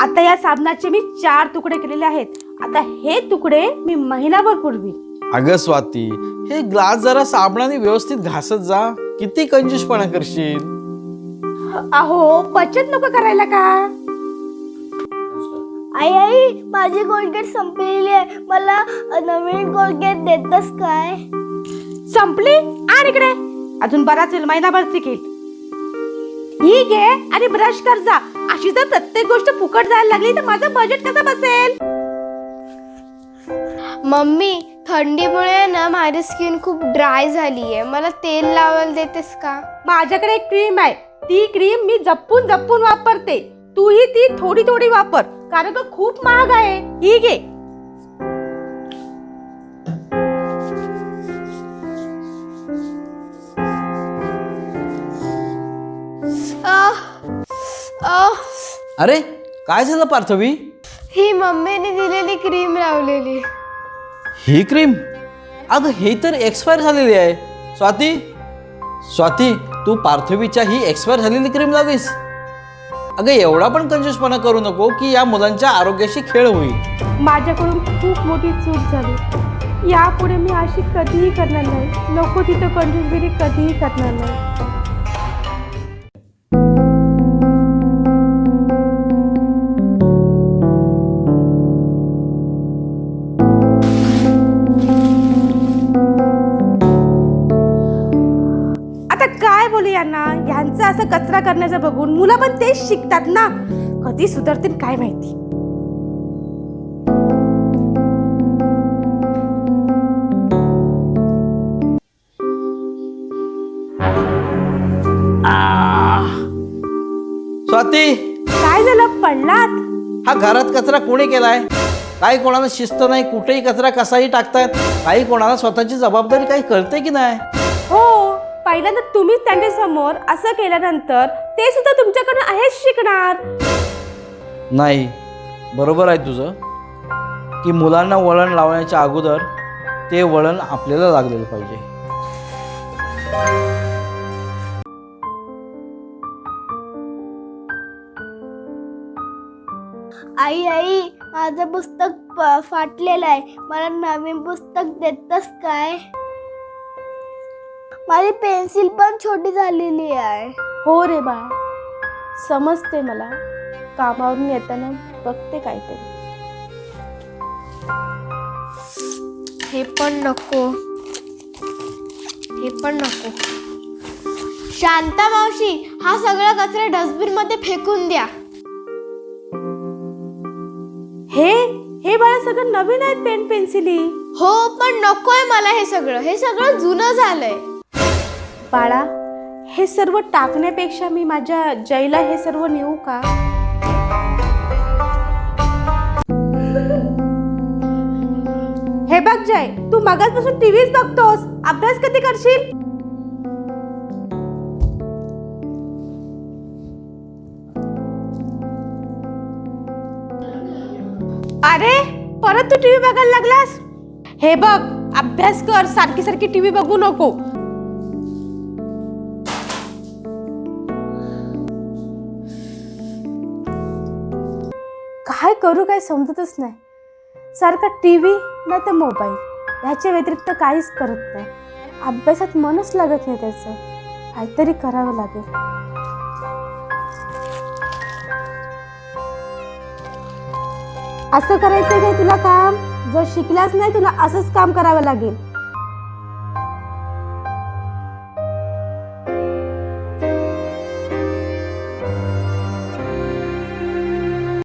आता या साबणाचे मी चार तुकडे केलेले आहेत. आता हे तुकडे मी महिनाभर पुरवीन. अगं स्वाती हे ग्लास जरा साबणाने व्यवस्थित घासत जा. किती कंजूसपणा करशील? अहो बचत नको करायला का? आई आई माझी कोलगेट संपलेली आहे. मला नवीन कोलगेट देतस काय? संपली? आणि इकडे. अजून बराच वेळ महिनाभर तिकीट ही घे आणि ब्रश कर जा. अशी जर प्रत्येक गोष्ट फुकट जायला लागली तर माझं बजेट कसं बसेल? मम्मी थंडीमुळे ना माझी स्किन खूप ड्राय झाली आहे मला तेल लावायला देतेस का? माझ्याकडे एक क्रीम आहे. ती क्रीम मी जपून जपून वापरते. तूही ती थोडी थोडी वापर. कारण का खूप महाग आहे. ही घे अरे काय झालं पार्थवी? ही मम्मीने दिलेली क्रीम लावलेली. ही क्रीम अगं हे तर एक्सपायर झालेली आहे. स्वाती स्वाती तू पार्थवीच्या ही एक्सपायर झालेली क्रीम लावीस. अगं एवढा पण कंजूसपणा करू नको की या मुलांच्या आरोग्याशी खेळ होईल. माझ्याकडून खूप मोठी चूक झाली. यापुढे मी अशी कधीही करणार नाही. नको तिथं कंजूसगिरी कधीही करणार नाही. असं कचरा करण्याचं बघून मुलं पण तेच शिकतात ना. कधी सुधारतील काय माहिती? स्वाती. काय झालं? पडलात? हा घरात कचरा कोणी केलाय? काही कोणाला शिस्त नाही कुठेही कचरा कसाही टाकतायत. काही कोणाला स्वतःची जबाबदारी काही कळते की नाही? हो पहिल्यांदा तुम्हीच त्यांच्यासमोर असं केल्यानंतर ते सुद्धा तुमच्याकडून आहेच शिकणार. नाही बरोबर आहे तुझं. की मुलांना वळण लावण्याच्या अगोदर ते वळण आपल्याला लागलेलं पाहिजे. आई आई माझं पुस्तक प- फाटलेलं आहे. मला नवीन पुस्तक देतस काय? माझी पेन्सिल पण छोटी झालेली आहे. हो रे बाळ. समजते मला. कामावरून येताना बघते काहीतरी. हे पण नको. हे पण नको. शांता मावशी हा सगळा कचरा डस्टबिनमध्ये फेकून द्या. हे? हे बाळा सगळं नवीन आहेत पेन पेन्सिली? हो पण नकोय मला हे सगळं. हे सगळं जुनं झालंय. बाळा हे सर्व टाकण्यापेक्षा मी माझ्या जयला हे सर्व नेऊ का? हे बघ जय तू मगाचपासून टीव्हीच बघतोस. अभ्यास कधी करशील? अरे परत तू टीव्ही बघायला लागलास? हे बघ अभ्यास कर सारखी सारखी टीव्ही बघू नको. काय करू काय समजतच नाही. सारखा टी व्ही नाही तर मोबाईल. ह्याच्या व्यतिरिक्त काहीच करत नाही. अभ्यासात मनच लागत नाही त्याचं. काहीतरी करावं लागेल. असं करायचं काय तुला काम? जर शिकलाच नाही तुला असंच काम करावं लागेल.